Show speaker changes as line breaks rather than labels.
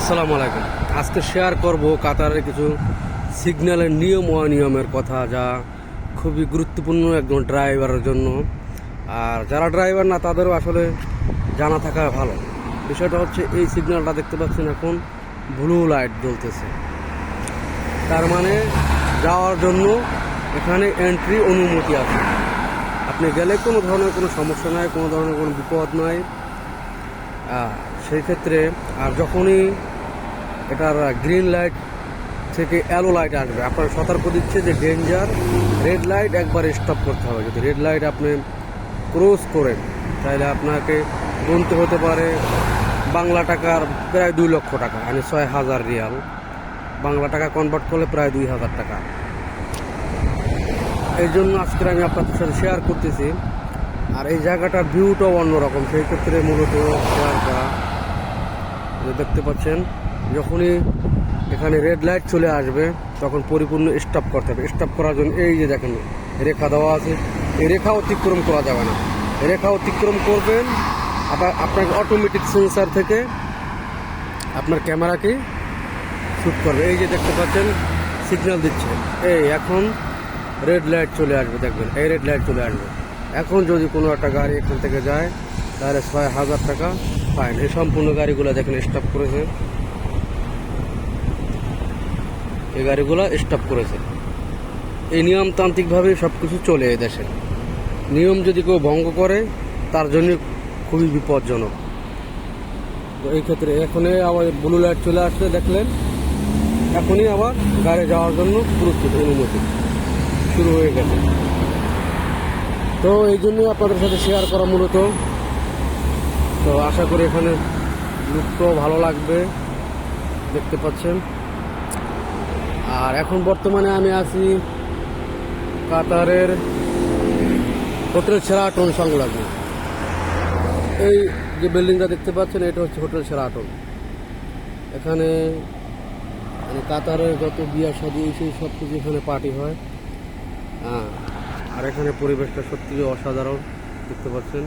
আসসালামু আলাইকুম। আজকে শেয়ার করব কাতারের কিছু সিগন্যালের নিয়ম অনিয়মের কথা যা খুবই গুরুত্বপূর্ণ একজন ড্রাইভারের জন্য। আর যারা ড্রাইভার না, তাদেরও আসলে জানা থাকা ভালো। বিষয়টা হচ্ছে, এই সিগন্যালটা দেখতে পাচ্ছেন এখন ব্লু লাইট জ্বলতেছে। তার মানে যাওয়ার জন্য এখানে এন্ট্রি অনুমতি আছে। আপনি গেলে কোনো ধরনের কোনো সমস্যা নাই, কোনো ধরনের কোনো বিপদ নাই। সেই ক্ষেত্রে আর যখনই এটার গ্রিন লাইট থেকে অ্যালো লাইট আসবে। আপনার সতর্ক দিচ্ছে যে ডেঞ্জার রেড লাইট একবার স্টপ করতে হবে। যদি রেড লাইট আপনি ক্রস করেন, তাহলে আপনাকে গুনতে হতে পারে বাংলা টাকার প্রায় দুই লক্ষ টাকা মানে ছয় হাজার রিয়াল। বাংলা টাকা কনভার্ট করলে প্রায় দুই হাজার টাকা। এই জন্য আজকে আমি আপনাদের সাথে শেয়ার করতেছি। আর এই জায়গাটার ভিউটাও অন্যরকম, সেই ক্ষেত্রে মূলত শেয়ার দেখতে পাচ্ছেন, যখনই এখানে রেড লাইট চলে আসবে, তখন পরিপূর্ণ স্টপ করতে হবে। স্টপ করার জন্য এই যে দেখেন, রেখা দেওয়া আছে। এই রেখা অতিক্রম করা যাবে না। রেখা অতিক্রম করবেন, আবার আপনাকে অটোমেটিক সেন্সার থেকে আপনার ক্যামেরাকে শ্যুট করবে। এই যে দেখতে পাচ্ছেন সিগন্যাল দিচ্ছে। এই এখন রেড লাইট চলে আসবে, দেখবেন। এই রেড লাইট চলে আসবে। এখন যদি কোনো একটা গাড়ি এখান থেকে যায়, তাহলে ছয় হাজার টাকা ফাইন এই সম্পূর্ণ গাড়িগুলো দেখেন স্টপ করেছে। এই গাড়িগুলো স্টপ করেছে। এই নিয়মতান্ত্রিকভাবে সব কিছু চলে এই দেশে। নিয়ম যদি কেউ ভঙ্গ করে, তার জন্য খুবই বিপজ্জনক। এই ক্ষেত্রে এখনই আবার ব্লু লাইট চলে আসছে, দেখলেন। এখনই আবার গাড়ি যাওয়ার জন্য প্রস্তুত, অনুমতি। শুরু হয়ে গেছে। তো এই জন্যই আপনাদের সাথে শেয়ার করা মূলত তো আশা করি এখানে লুকটাও ভালো লাগবে, দেখতে পাচ্ছেন। আর এখন বর্তমানে আমি আছি কাতারের হোটেল সেরাটন সংলগ্ন এই যে বিল্ডিংটা দেখতে পাচ্ছেন, এটা হচ্ছে হোটেল সেরাটন এখানে মানে কাতারের যত বিয়া সাজি, সেই সব কিছু এখানে পার্টি হয়। হ্যাঁ আর এখানে পরিবেশটা সত্যি অসাধারণ, দেখতে পাচ্ছেন।